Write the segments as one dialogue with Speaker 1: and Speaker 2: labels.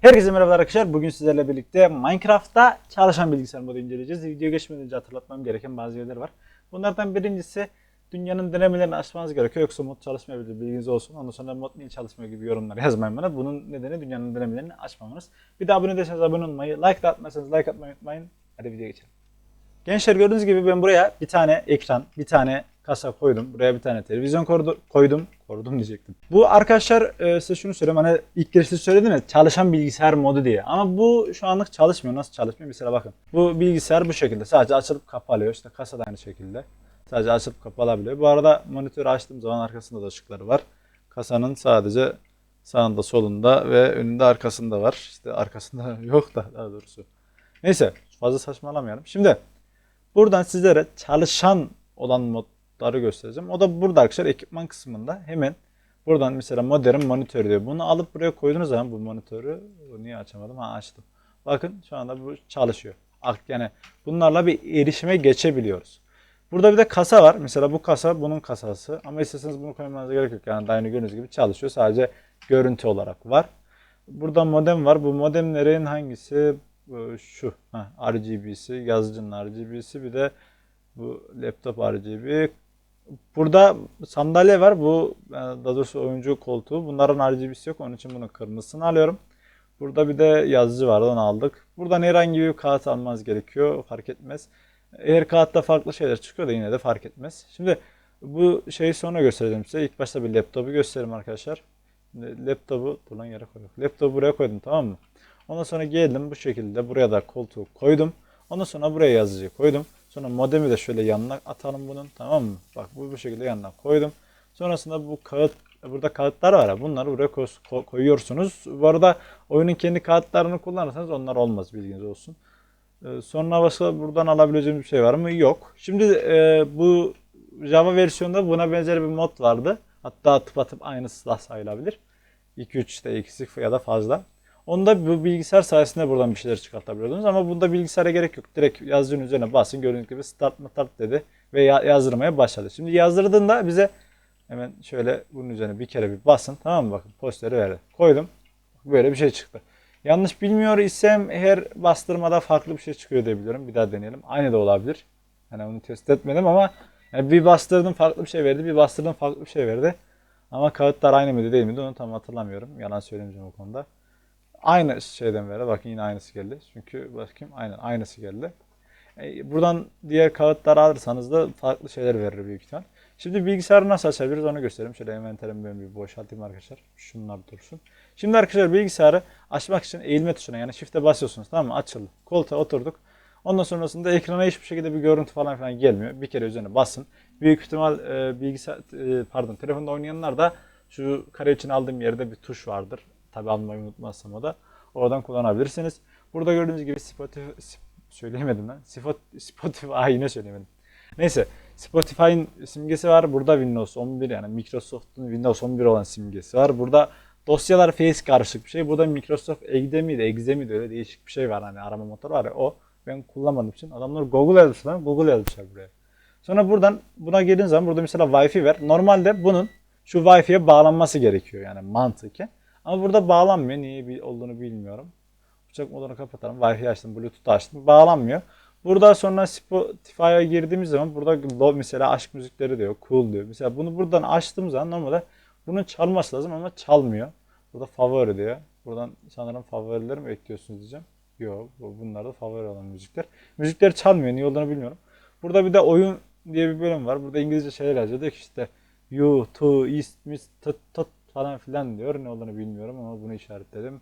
Speaker 1: Herkese merhaba arkadaşlar. Bugün sizlerle birlikte Minecraft'ta çalışan bilgisayar modu inceleyeceğiz. Video geçmeden önce hatırlatmam gereken bazı yerler var. Bunlardan birincisi dünyanın denemelerini açmanız gerekiyor. Yoksa mod çalışmayabilir bilginiz olsun. Ondan sonra mod niye çalışmıyor gibi yorumlar yazmayın bana. Bunun nedeni dünyanın denemelerini açmamanız. Bir de abone değilseniz abone olmayı, like de atmazsanız like atmayı unutmayın. Hadi videoya geçelim. Gençler gördüğünüz gibi ben buraya bir tane ekran, bir tane kasa koydum. Buraya bir tane televizyon koydu- koydum. Koydum diyecektim. Bu arkadaşlar e, size şunu söyleyeyim. Hani ilk girişte söyledim ya çalışan bilgisayar modu diye. Ama bu şu anlık çalışmıyor. Nasıl çalışmıyor? Mesela bakın. Bu bilgisayar bu şekilde. Sadece açılıp kapalıyor. İşte kasa da aynı şekilde. Sadece açılıp kapalabiliyor. Bu arada monitörü açtığım zaman arkasında da ışıkları var. Kasanın sadece sağında, solunda ve önünde arkasında var. İşte arkasında yok da daha doğrusu. Neyse fazla saçmalamayalım. Şimdi Buradan sizlere çalışan olan modları göstereceğim. O da burada arkadaşlar ekipman kısmında hemen buradan mesela modern monitör diyor. Bunu alıp buraya koyduğunuz zaman bu monitörü niye açamadım? Ha açtım. Bakın şu anda bu çalışıyor. Yani bunlarla bir erişime geçebiliyoruz. Burada bir de kasa var. Mesela bu kasa bunun kasası. Ama isterseniz bunu koymanıza gerek yok. Yani daha yeni gördüğünüz gibi çalışıyor. Sadece görüntü olarak var. Burada modem var. Bu modemlerin hangisi? Şu. Heh, RGB'si, yazıcının RGB'si bir de bu laptop RGB. Burada sandalye var. Bu e, daha doğrusu oyuncu koltuğu. Bunların RGB'si yok. Onun için bunu kırmızısını alıyorum. Burada bir de yazıcı var. Onu aldık. Buradan herhangi bir kağıt almanız gerekiyor. Fark etmez. Eğer kağıtta farklı şeyler çıkıyor da yine de fark etmez. Şimdi bu şeyi sonra göstereceğim size. İlk başta bir laptopu göstereyim arkadaşlar. Laptopu dur yere koyduk. Laptopu buraya koydum tamam mı? Ondan sonra geldim bu şekilde buraya da koltuğu koydum. Ondan sonra buraya yazıcıyı koydum. Sonra modemi de şöyle yanına atalım bunun tamam mı? Bak bu bu şekilde yanına koydum. Sonrasında bu kağıt burada kağıtlar var bunları buraya koy- ko- koyuyorsunuz. Bu arada oyunun kendi kağıtlarını kullanırsanız onlar olmaz bilginiz olsun. Ee, sonra başka buradan alabileceğimiz bir şey var mı? Yok. Şimdi e, bu Java versiyonunda buna benzer bir mod vardı. Hatta tıpatıp aynısı da sayılabilir. 2-3 işte eksik ya da fazla. Onda bu bilgisayar sayesinde buradan bir şeyler çıkartabiliyordunuz ama bunda bilgisayara gerek yok. Direkt yazıcının üzerine basın gördüğünüz gibi start mı start dedi ve ya- yazdırmaya başladı. Şimdi yazdırdığında bize hemen şöyle bunun üzerine bir kere bir basın tamam mı bakın posteri verdi. Koydum. Böyle bir şey çıktı. Yanlış bilmiyor isem her bastırmada farklı bir şey çıkıyor diye biliyorum. Bir daha deneyelim. Aynı da olabilir. Yani onu test etmedim ama yani bir bastırdım farklı bir şey verdi. Bir bastırdım farklı bir şey verdi. Ama kağıtlar aynı mıydı değil miydi onu tam hatırlamıyorum. Yalan söylemeyeceğim o konuda. Aynı şeyden verdi. Bakın yine aynısı geldi. Çünkü bakayım aynen aynısı geldi. E, buradan diğer kağıtları alırsanız da farklı şeyler verir büyük ihtimal. Şimdi bilgisayarı nasıl açabiliriz onu göstereyim. Şöyle envanterimi ben bir boşaltayım arkadaşlar. Şunlar dursun. Şimdi arkadaşlar bilgisayarı açmak için eğilme tuşuna yani shift'e basıyorsunuz tamam mı? Açıldı. Koltuğa oturduk. Ondan sonrasında ekrana hiçbir şekilde bir görüntü falan filan gelmiyor. Bir kere üzerine basın. Büyük ihtimal e, bilgisayar e, pardon telefonda oynayanlar da şu kare için aldığım yerde bir tuş vardır. Tabi almayı unutmazsam o da. Oradan kullanabilirsiniz. Burada gördüğünüz gibi Spotify Sp- söyleyemedim lan. Spot- Spotify Ay, yine söyleyemedim. Neyse Spotify'ın simgesi var. Burada Windows 11 yani Microsoft'un Windows 11 olan simgesi var. Burada dosyalar face karışık bir şey. Burada Microsoft Exe miydi, Exe miydi öyle değişik bir şey var. Hani arama motoru var ya o. Ben kullanmadığım için adamlar Google yazmışlar. Google yazmışlar buraya. Sonra buradan buna geldiğin zaman burada mesela Wi-Fi var. Normalde bunun şu Wi-Fi'ye bağlanması gerekiyor yani mantıken. Ama burada bağlanmıyor. Niye olduğunu bilmiyorum. Uçak modunu kapatalım. Wi-Fi açtım, Bluetooth açtım. Bağlanmıyor. Burada sonra Spotify'a girdiğimiz zaman burada mesela aşk müzikleri diyor, cool diyor. Mesela bunu buradan açtığım zaman normalde bunun çalması lazım ama çalmıyor. Burada favori diyor. Buradan sanırım favorileri mi ekliyorsunuz diyeceğim. Yok, bu- bunlar da favori olan müzikler. Müzikler çalmıyor, niye olduğunu bilmiyorum. Burada bir de oyun diye bir bölüm var. Burada İngilizce şeyler yazıyor. Diyor ki işte you, to, is, mis, tut, tut falan filan diyor. Ne olduğunu bilmiyorum ama bunu işaretledim.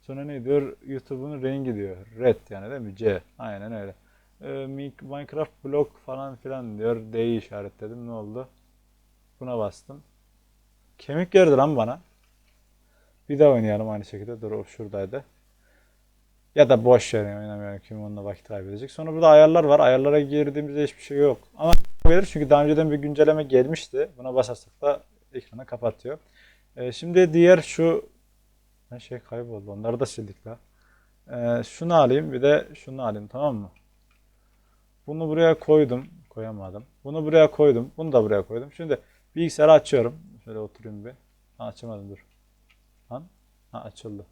Speaker 1: Sonra ne diyor? YouTube'un rengi diyor. Red yani değil mi? C. Aynen öyle. Ee, Mi- Minecraft blog falan filan diyor. D'yi işaretledim. Ne oldu? Buna bastım. Kemik geldi lan bana. Bir daha oynayalım aynı şekilde. Dur o şuradaydı. Ya da boş ver yani oynamıyorum. Kim onunla vakit kaybedecek. Sonra burada ayarlar var. Ayarlara girdiğimizde hiçbir şey yok. Ama gelir çünkü daha önceden bir güncelleme gelmişti. Buna basarsak da ekranı kapatıyor. Ee, şimdi diğer şu her şey kayboldu. Onları da sildik la. Ee, şunu alayım bir de şunu alayım tamam mı? Bunu buraya koydum. Koyamadım. Bunu buraya koydum. Bunu da buraya koydum. Şimdi bilgisayarı açıyorum. Şöyle oturayım bir. Ha, açamadım dur. Lan. Ha açıldı.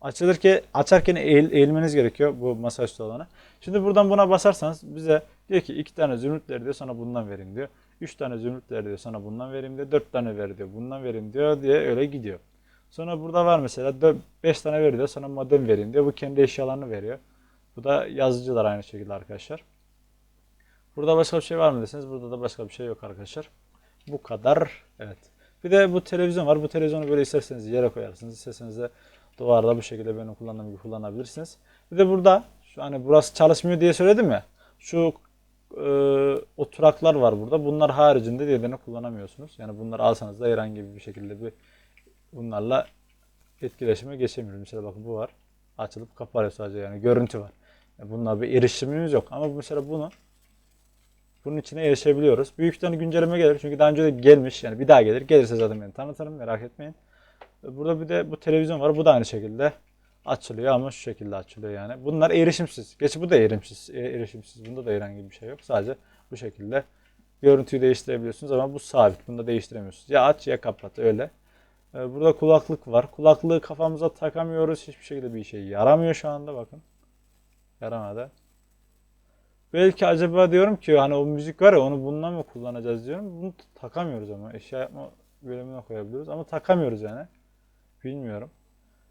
Speaker 1: Açılırken açarken eğil- eğilmeniz gerekiyor bu masaüstü olanı. Şimdi buradan buna basarsanız bize diyor ki iki tane zümrüt ver diyor sana bundan vereyim diyor. Üç tane zümrüt ver diyor sana bundan vereyim diyor. Dört tane ver diyor bundan vereyim diyor diye öyle gidiyor. Sonra burada var mesela 5 tane ver diyor sana modem vereyim diyor. Bu kendi eşyalarını veriyor. Bu da yazıcılar aynı şekilde arkadaşlar. Burada başka bir şey var mı deseniz burada da başka bir şey yok arkadaşlar. Bu kadar. Evet. Bir de bu televizyon var. Bu televizyonu böyle isterseniz yere koyarsınız. İsterseniz de duvarda bu şekilde benim kullandığım gibi kullanabilirsiniz. Bir de burada şu hani burası çalışmıyor diye söyledim ya. Şu e, oturaklar var burada. Bunlar haricinde diğerlerini kullanamıyorsunuz. Yani bunları alsanız da herhangi bir şekilde bir bunlarla etkileşime geçemiyoruz. Mesela bakın bu var. Açılıp kapanıyor sadece yani görüntü var. Yani bununla bir erişimimiz yok. Ama mesela bunu bunun içine erişebiliyoruz. Büyük ihtimalle güncelleme gelir. Çünkü daha önce de gelmiş. Yani bir daha gelir. Gelirse zaten ben tanıtırım. Merak etmeyin. Burada bir de bu televizyon var. Bu da aynı şekilde açılıyor ama şu şekilde açılıyor yani. Bunlar erişimsiz. Gerçi bu da erişimsiz. e- erişimsiz. Bunda da herhangi bir şey yok. Sadece bu şekilde görüntüyü değiştirebiliyorsunuz ama bu sabit. Bunu da değiştiremiyorsunuz. Ya aç ya kapat öyle. Ee, Burada kulaklık var. Kulaklığı kafamıza takamıyoruz. Hiçbir şekilde bir şey yaramıyor şu anda bakın. Yaramadı. Belki acaba diyorum ki hani o müzik var ya onu bundan mı kullanacağız diyorum. Bunu takamıyoruz ama eşya yapma bölümüne koyabiliyoruz ama takamıyoruz yani. Bilmiyorum.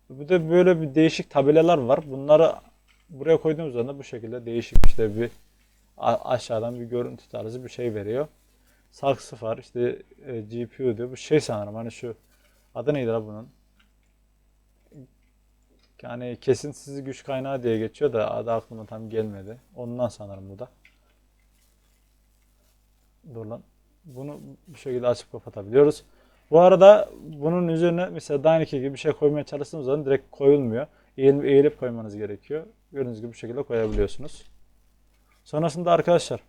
Speaker 1: Bir de böyle bir değişik tabelalar var. Bunları buraya koyduğumuz zaman bu şekilde değişik işte bir aşağıdan bir görüntü tarzı bir şey veriyor. Saksı var işte e, GPU diyor. Bu şey sanırım hani şu adı neydi la bunun? Yani kesintisiz güç kaynağı diye geçiyor da adı aklıma tam gelmedi. Ondan sanırım bu da. Dur lan. Bunu bu şekilde açıp kapatabiliyoruz. Bu arada bunun üzerine mesela Dynamic gibi bir şey koymaya çalıştığımız zaman direkt koyulmuyor. Eğilip, eğilip koymanız gerekiyor. Gördüğünüz gibi bu şekilde koyabiliyorsunuz. Sonrasında arkadaşlar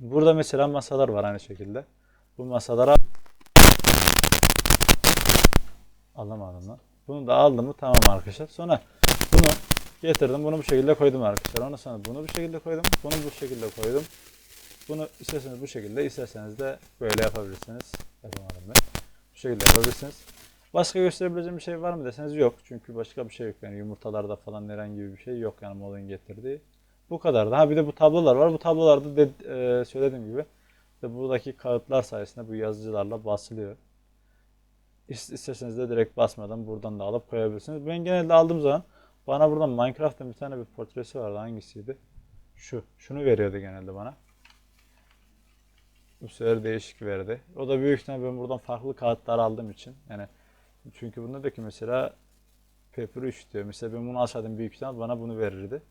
Speaker 1: burada mesela masalar var aynı şekilde. Bu masalara alamadım lan. Bunu da aldım mı tamam arkadaşlar. Sonra bunu getirdim. Bunu bu şekilde koydum arkadaşlar. Ondan sonra bunu bu şekilde koydum. Bunu bu şekilde koydum. Bunu isterseniz bu şekilde, isterseniz de böyle yapabilirsiniz. Şekilde yapabilirsiniz. Başka gösterebileceğim bir şey var mı deseniz yok. Çünkü başka bir şey yok. Yani yumurtalarda falan herhangi bir şey yok yani modun getirdiği. Bu kadar da. Ha bir de bu tablolar var. Bu tablolarda de, e, söylediğim gibi işte buradaki kağıtlar sayesinde bu yazıcılarla basılıyor. İs- İsterseniz de direkt basmadan buradan da alıp koyabilirsiniz. Ben genelde aldığım zaman bana buradan Minecraft'ın bir tane bir portresi vardı. Hangisiydi? Şu. Şunu veriyordu genelde bana. Bu sefer değişik verdi. O da büyük ihtimalle ben buradan farklı kağıtlar aldığım için. Yani çünkü bunda da ki mesela Paper 3 diyor. Mesela ben bunu alsaydım büyük ihtimal bana bunu verirdi.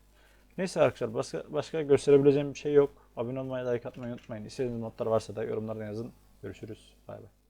Speaker 1: Neyse arkadaşlar başka, başka gösterebileceğim bir şey yok. Abone olmayı, like atmayı unutmayın. İstediğiniz notlar varsa da yorumlardan yazın. Görüşürüz. Bay bay.